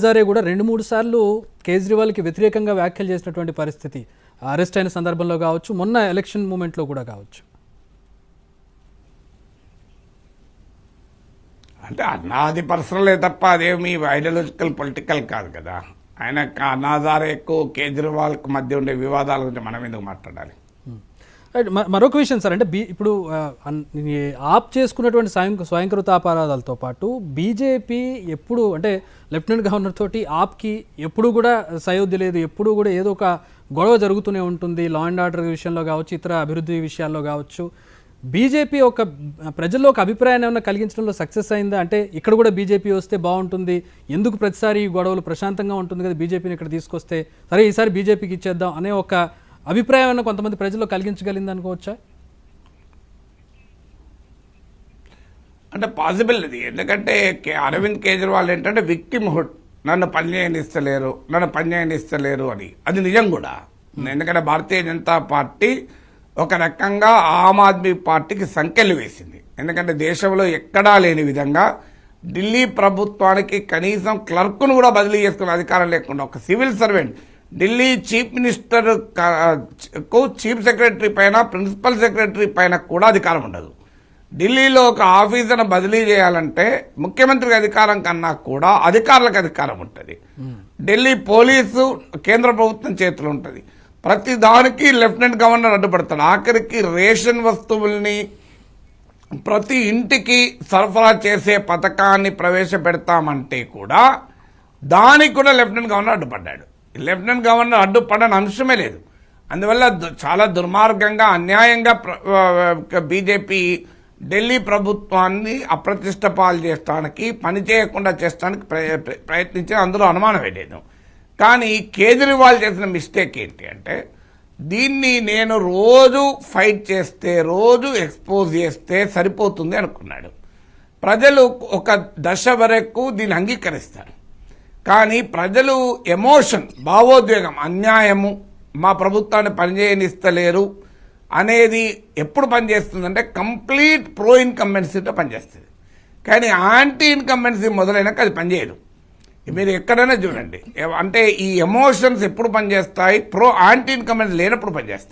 హజారే కూడా రెండు మూడు సార్లు కేజ్రీవాల్కి వ్యతిరేకంగా వ్యాఖ్యలు చేసినటువంటి పరిస్థితి అరెస్ట్ అయిన సందర్భంలో కావచ్చు మొన్న ఎలక్షన్ మూమెంట్లో కూడా కావచ్చు. అంటే అన్నాది పర్సనలే తప్ప అదేమి ఐడియాలజికల్ పొలిటికల్ కాదు కదా. ఆయన అన్నాదారేకు కేజ్రీవాల్కు మధ్య ఉండే వివాదాల గురించి మనం ఎందుకు మాట్లాడాలి? మరొక విషయం సార్ అంటే బీ ఇప్పుడు అన్- ఆప్ చేసుకున్నటువంటి స్వయం స్వయంకృత అపరాధాలతో పాటు బీజేపీ ఎప్పుడు అంటే లెఫ్టినెంట్ గవర్నర్ తోటి ఆప్కి ఎప్పుడు కూడా సయోధ్య లేదు ఎప్పుడు కూడా ఏదో ఒక గొడవ జరుగుతూనే ఉంటుంది లా అండ్ ఆర్డర్ విషయంలో కావచ్చు ఇతర అభివృద్ధి విషయాల్లో కావచ్చు. బీజేపీ ఒక ప్రజల్లో ఒక అభిప్రాయాన్ని ఏమైనా కలిగించడంలో సక్సెస్ అయిందా? అంటే ఇక్కడ కూడా బీజేపీ వస్తే బాగుంటుంది ఎందుకు ప్రతిసారి ఈ గొడవలు ప్రశాంతంగా ఉంటుంది కదా బీజేపీని ఇక్కడ తీసుకొస్తే సరే ఈసారి బీజేపీకి ఇచ్చేద్దాం అనే ఒక అభిప్రాయం కొంతమంది ప్రజల్లో కలిగించగలిగింది అనుకోవచ్చా? అంటే పాసిబుల్ ఇది ఎందుకంటే అరవింద్ కేజ్రీవాల్ ఏంటంటే విక్టిమ్ హుడ్. నన్ను పని చేయనిస్తలేరు నన్ను పని చేయనిస్తలేరు అని. అది నిజం కూడా. ఎందుకంటే భారతీయ జనతా పార్టీ ఒక రకంగా ఆమ్ ఆద్మీ పార్టీకి సంఖ్యలు వేసింది. ఎందుకంటే దేశంలో ఎక్కడా లేని విధంగా ఢిల్లీ ప్రభుత్వానికి కనీసం క్లర్క్ను కూడా బదిలీ చేసుకునే అధికారం లేకుండా ఒక civil servant Delhi chief minister క- చీఫ్ సెక్రటరీ పైన ప్రిన్సిపల్ సెక్రటరీ పైన కూడా అధికారం ఉండదు. ఢిల్లీలో ఒక ఆఫీసర్ను బదిలీ చేయాలంటే ముఖ్యమంత్రికి అధికారం కన్నా కూడా అధికారులకు అధికారం ఉంటుంది. ఢిల్లీ పోలీసు కేంద్ర ప్రభుత్వం చేతిలో ఉంటుంది. ప్రతి దానికి లెఫ్టినెంట్ గవర్నర్ అడ్డుపడతాడు. ఆఖరికి రేషన్ వస్తువుల్ని ప్రతి ఇంటికి సరఫరా చేసే పథకాన్ని ప్రవేశపెడతామంటే కూడా దానికి కూడా లెఫ్టినెంట్ గవర్నర్ అడ్డుపడ్డాడు. లెఫ్టినెంట్ గవర్నర్ అడ్డుపడని అంశమే లేదు. అందువల్ల చాలా దుర్మార్గంగా అన్యాయంగా బీజేపీ ఢిల్లీ ప్రభుత్వాన్ని అప్రతిష్ట పాలు చేస్తానికి పని చేయకుండా ప్రయత్నించి అందులో అనుమానమే లేదు కానీ కేజ్రీవాల్ చేసిన మిస్టేక్ ఏంటి అంటే దీన్ని నేను రోజు ఫైట్ చేస్తే రోజు ఎక్స్పోజ్ చేస్తే సరిపోతుంది అనుకున్నాడు. ప్రజలు ఒక దశ వరకు దీన్ని అంగీకరిస్తారు. కానీ ప్రజలు ఎమోషన్ భావోద్వేగం అన్యాయము మా ప్రభుత్వాన్ని పనిచేయనిస్తలేరు అనేది ఎప్పుడు పనిచేస్తుందంటే కంప్లీట్ ప్రో ఇన్కంబెన్సీతో పనిచేస్తుంది. కానీ యాంటీ ఇన్కంబెన్సీ మొదలైనాక అది పనిచేయదు. మీరు ఎక్కడైనా చూడండి. అంటే ఈ ఎమోషన్స్ ఎప్పుడు పనిచేస్తాయి? ప్రో యాంటీ ఇన్కంబెన్సీ లేనప్పుడు పనిచేస్తాయి.